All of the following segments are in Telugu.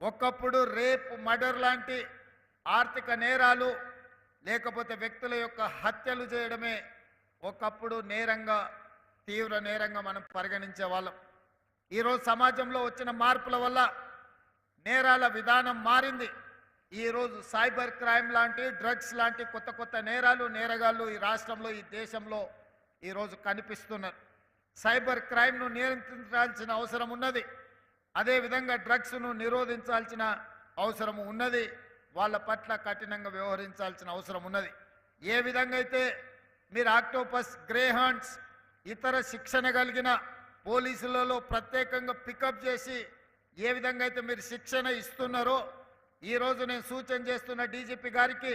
ఒకప్పుడు రేప్ మర్డర్ లాంటి ఆర్థిక నేరాలు లేకపోతే వ్యక్తుల యొక్క హత్యలు చేయడమే ఒకప్పుడు నేరంగా తీవ్ర నేరంగా మనం పరిగణించే వాళ్ళం. ఈరోజు సమాజంలో వచ్చిన మార్పుల వల్ల నేరాల విధానం మారింది. ఈరోజు సైబర్ క్రైమ్ లాంటి డ్రగ్స్ లాంటి కొత్త కొత్త నేరాలు నేరగాళ్ళు ఈ రాష్ట్రంలో ఈ దేశంలో ఈరోజు కనిపిస్తున్నారు. సైబర్ క్రైమ్ను నియంత్రించాల్సిన అవసరం ఉన్నది. అదేవిధంగా డ్రగ్స్ను నిరోధించాల్సిన అవసరం ఉన్నది. వాళ్ళ పట్ల కఠినంగా వ్యవహరించాల్సిన అవసరం ఉన్నది. ఏ విధంగా అయితే మీరు ఆక్టోపస్ గ్రేహాండ్స్ ఇతర శిక్షణ కలిగిన పోలీసులలో ప్రత్యేకంగా పికప్ చేసి ఏ విధంగా అయితే మీరు శిక్షణ ఇస్తున్నారో ఈరోజు నేను సూచన చేస్తున్న డీజీపీ గారికి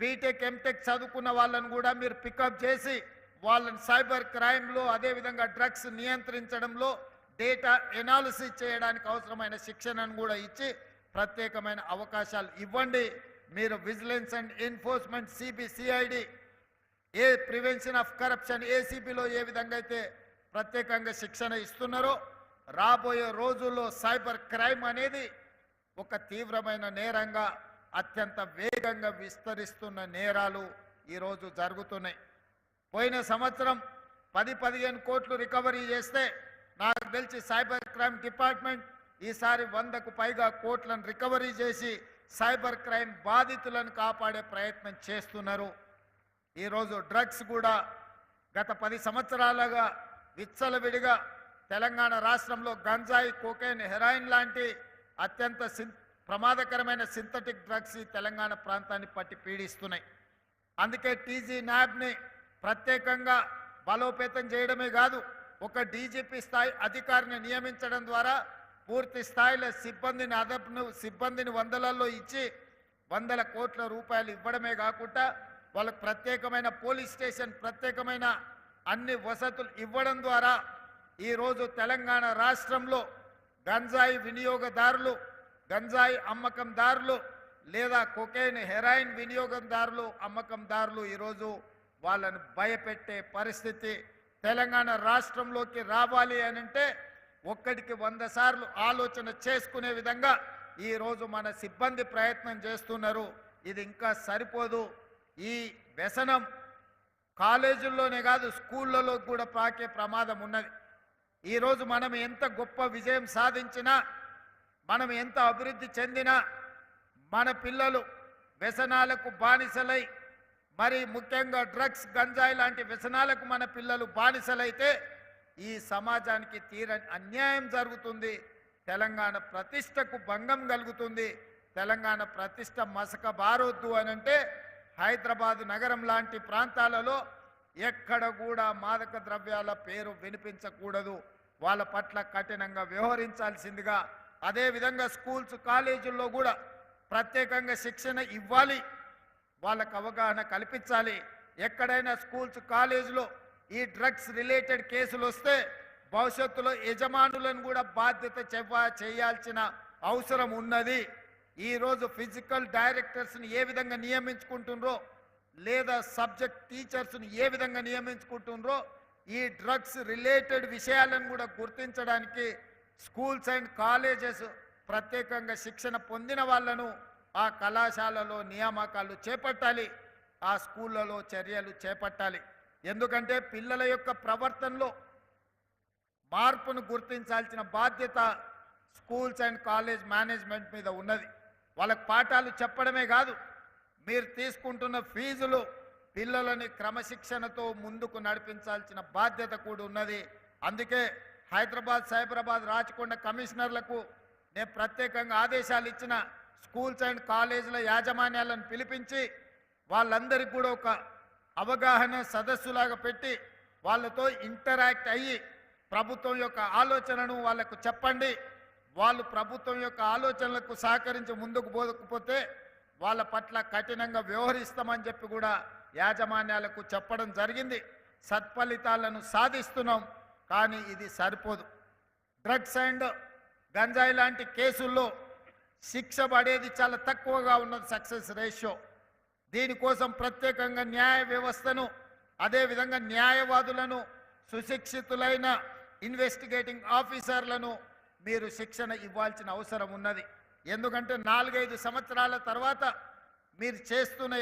బీటెక్ ఎంటెక్ చదువుకున్న వాళ్ళను కూడా మీరు పికప్ చేసి వాళ్ళని సైబర్ క్రైమ్లో అదేవిధంగా డ్రగ్స్ నియంత్రించడంలో డేటా ఎనాలిసిస్ చేయడానికి అవసరమైన శిక్షణను కూడా ఇచ్చి ప్రత్యేకమైన అవకాశాలు ఇవ్వండి. మీరు విజిలెన్స్ అండ్ ఎన్ఫోర్స్మెంట్ సిబిసిఐడి ఏ ప్రివెన్షన్ ఆఫ్ కరప్షన్ ఏసీబీలో ఏ విధంగా అయితే ప్రత్యేకంగా శిక్షణ ఇస్తున్నారో రాబోయే రోజుల్లో సైబర్ క్రైమ్ అనేది ఒక తీవ్రమైన నేరంగా అత్యంత వేగంగా విస్తరిస్తున్న నేరాలు ఈరోజు జరుగుతున్నాయి. పోయిన సంవత్సరం పది పదిహేను కోట్లు రికవరీ చేస్తే నాకు తెలిసి సైబర్ క్రైమ్ డిపార్ట్మెంట్ ఈసారి వందకు పైగా కోట్లను రికవరీ చేసి సైబర్ క్రైమ్ బాధితులను కాపాడే ప్రయత్నం చేస్తున్నారు. ఈరోజు డ్రగ్స్ కూడా గత పది సంవత్సరాలుగా విచ్చలవిడిగా తెలంగాణ రాష్ట్రంలో గంజాయి కోకైన్ హెరాయిన్ లాంటి అత్యంత ప్రమాదకరమైన సింథటిక్ డ్రగ్స్ ఈ తెలంగాణ ప్రాంతాన్ని పట్టి పీడిస్తున్నాయి. అందుకే టీజీ న్యాబ్ని ప్రత్యేకంగా బలోపేతం చేయడమే కాదు ఒక డీజీపీ స్థాయి అధికారిని నియమించడం ద్వారా పూర్తి స్థాయిలో సిబ్బందిని అదపును సిబ్బందిని వందలలో ఇచ్చి వందల కోట్ల రూపాయలు ఇవ్వడమే కాకుండా వాళ్ళకు ప్రత్యేకమైన పోలీస్ స్టేషన్ ప్రత్యేకమైన అన్ని వసతులు ఇవ్వడం ద్వారా ఈరోజు తెలంగాణ రాష్ట్రంలో గంజాయి వినియోగదారులు గంజాయి అమ్మకందారులు లేదా కొకైన్ హెరాయిన్ వినియోగదారులు అమ్మకందారులు ఈరోజు వాళ్ళను భయపెట్టే పరిస్థితి తెలంగాణ రాష్ట్రంలోకి రావాలి అని అంటే ఒక్కడికి వంద సార్లు ఆలోచన చేసుకునే విధంగా ఈరోజు మన సిబ్బంది ప్రయత్నం చేస్తున్నారు. ఇది ఇంకా సరిపోదు. ఈ వ్యసనం కాలేజీల్లోనే కాదు స్కూళ్ళలో కూడా పాకే ప్రమాదం ఉన్నది. ఈరోజు మనం ఎంత గొప్ప విజయం సాధించినా మనం ఎంత అభివృద్ధి చెందినా మన పిల్లలు వ్యసనాలకు బానిసలై మరి ముఖ్యంగా డ్రగ్స్ గంజాయి లాంటి వ్యసనాలకు మన పిల్లలు బానిసలైతే ఈ సమాజానికి తీరని అన్యాయం జరుగుతుంది. తెలంగాణ ప్రతిష్టకు భంగం కలుగుతుంది. తెలంగాణ ప్రతిష్ట మసక బారొద్దు అని అంటే హైదరాబాద్ నగరం లాంటి ప్రాంతాలలో ఎక్కడ కూడా మాదక ద్రవ్యాల పేరు వినిపించకూడదు. వాళ్ళ పట్ల కఠినంగా వ్యవహరించాల్సిందిగా అదేవిధంగా స్కూల్స్ కాలేజీల్లో కూడా ప్రత్యేకంగా శిక్షణ ఇవ్వాలి. వాళ్ళకు అవగాహన కల్పించాలి. ఎక్కడైనా స్కూల్స్ కాలేజీలో ఈ డ్రగ్స్ రిలేటెడ్ కేసులు వస్తే భవిష్యత్తులో యజమానులను కూడా బాధ్యత చెవ్వ చేయాల్సిన అవసరం ఉన్నది. ఈరోజు ఫిజికల్ డైరెక్టర్స్ని ఏ విధంగా నియమించుకుంటుండ్రో లేదా సబ్జెక్ట్ టీచర్స్ని ఏ విధంగా నియమించుకుంటుండ్రో ఈ డ్రగ్స్ రిలేటెడ్ విషయాలను కూడా గుర్తించడానికి స్కూల్స్ అండ్ కాలేజెస్ ప్రత్యేకంగా శిక్షణ పొందిన వాళ్ళను ఆ కళాశాలలో నియామకాలు చేపట్టాలి ఆ స్కూళ్ళలో చర్యలు చేపట్టాలి. ఎందుకంటే పిల్లల యొక్క ప్రవర్తనలో మార్పును గుర్తించాల్సిన బాధ్యత స్కూల్స్ అండ్ కాలేజ్ మేనేజ్మెంట్ మీద ఉన్నది. వాళ్ళకి పాఠాలు చెప్పడమే కాదు మీరు తీసుకుంటున్న ఫీజులు పిల్లలని క్రమశిక్షణతో ముందుకు నడిపించాల్సిన బాధ్యత కూడా ఉన్నది. అందుకే హైదరాబాద్ సైబరాబాద్ రాచకొండ కమిషనర్లకు నేను ప్రత్యేకంగా ఆదేశాలు ఇచ్చిన స్కూల్స్ అండ్ కాలేజీల యాజమాన్యాలను పిలిపించి వాళ్ళందరికీ కూడా ఒక అవగాహన సదస్సులాగా పెట్టి వాళ్ళతో ఇంటరాక్ట్ అయ్యి ప్రభుత్వం యొక్క ఆలోచనను వాళ్ళకు చెప్పండి. వాళ్ళు ప్రభుత్వం యొక్క ఆలోచనలకు సహకరించి ముందుకు పోకపోతే వాళ్ళ పట్ల కఠినంగా వ్యవహరిస్తామని చెప్పి కూడా యాజమాన్యాలకు చెప్పడం జరిగింది. సత్ఫలితాలను సాధిస్తున్నాం కానీ ఇది సరిపోదు. డ్రగ్స్ అండ్ గంజాయి లాంటి కేసుల్లో శిక్ష పడేది చాలా తక్కువగా ఉన్నది సక్సెస్ రేషియో. దీనికోసం ప్రత్యేకంగా న్యాయ వ్యవస్థను అదేవిధంగా న్యాయవాదులను సుశిక్షితులైన ఇన్వెస్టిగేటింగ్ ఆఫీసర్లను మీరు శిక్షణ ఇవ్వాల్సిన అవసరం ఉన్నది. ఎందుకంటే నాలుగైదు సంవత్సరాల తర్వాత మీరు చేస్తున్న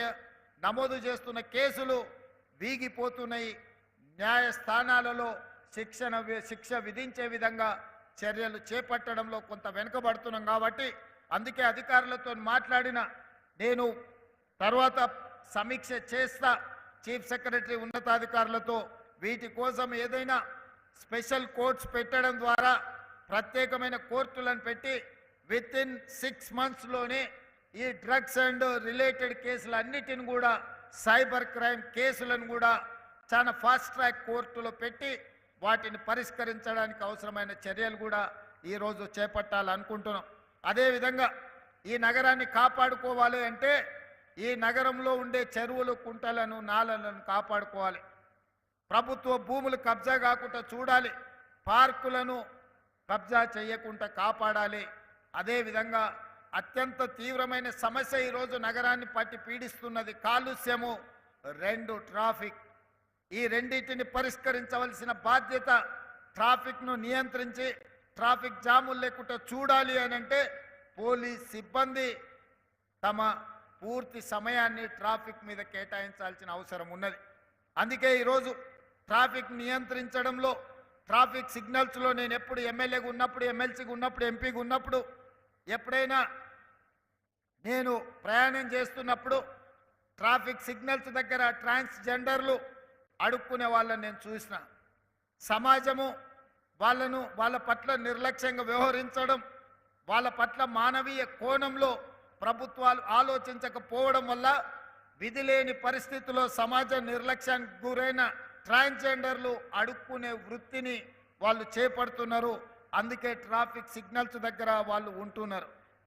నమోదు చేస్తున్న కేసులు వీగిపోతున్నాయి. న్యాయస్థానాలలో శిక్షణ శిక్ష విధించే విధంగా చర్యలు చేపట్టడంలో కొంత వెనుకబడుతున్నాం కాబట్టి అందుకే అధికారులతో మాట్లాడిన నేను తర్వాత సమీక్ష చేస్తా. చీఫ్ సెక్రటరీ ఉన్నతాధికారులతో వీటి కోసం ఏదైనా స్పెషల్ కోర్ట్స్ పెట్టడం ద్వారా ప్రత్యేకమైన కోర్టులను పెట్టి విత్ ఇన్ సిక్స్ మంత్స్లోనే ఈ డ్రగ్స్ అండ్ రిలేటెడ్ కేసులన్నిటిని కూడా సైబర్ క్రైమ్ కేసులను కూడా చాలా ఫాస్ట్ ట్రాక్ కోర్టులో పెట్టి వాటిని పరిష్కరించడానికి అవసరమైన చర్యలు కూడా ఈరోజు చేపట్టాలనుకుంటున్నాం. అదేవిధంగా ఈ నగరాన్ని కాపాడుకోవాలి అంటే ఈ నగరంలో ఉండే చెరువులు కుంటలను నాలలను కాపాడుకోవాలి. ప్రభుత్వ భూములు కబ్జా కాకుండా చూడాలి. పార్కులను కబ్జా చేయకుండా కాపాడాలి. అదేవిధంగా అత్యంత తీవ్రమైన సమస్య ఈరోజు నగరాన్ని పట్టి పీడిస్తున్నది కాలుష్యము రెండు ట్రాఫిక్. ఈ రెండింటిని పరిష్కరించవలసిన బాధ్యత ట్రాఫిక్ను నియంత్రించి ట్రాఫిక్ జాములు లేకుండా చూడాలి అని అంటే పోలీస్ సిబ్బంది తమ పూర్తి సమయాన్ని ట్రాఫిక్ మీద కేటాయించాల్సిన అవసరం ఉన్నది. అందుకే ఈరోజు ట్రాఫిక్ నియంత్రించడంలో ట్రాఫిక్ సిగ్నల్స్లో నేను ఎప్పుడు ఎమ్మెల్యేగా ఉన్నప్పుడు ఎమ్మెల్సీగా ఉన్నప్పుడు ఎంపీగా ఉన్నప్పుడు ఎప్పుడైనా నేను ప్రయాణం చేస్తున్నప్పుడు ట్రాఫిక్ సిగ్నల్స్ దగ్గర ట్రాన్స్జెండర్లు అడుక్కునే వాళ్ళని నేను చూసిన. సమాజము వాళ్ళను వాళ్ళ పట్ల నిర్లక్ష్యంగా వ్యవహరించడం వాళ్ళ పట్ల మానవీయ కోణంలో ప్రభుత్వాలు ఆలోచించకపోవడం వల్ల విధి లేని పరిస్థితుల్లో సమాజ నిర్లక్ష్యానికి గురైన ట్రాన్స్జెండర్లు అడుక్కునే వృత్తిని వాళ్ళు చేపడుతున్నారు. అందుకే ట్రాఫిక్ సిగ్నల్స్ దగ్గర వాళ్ళు ఉంటున్నారు.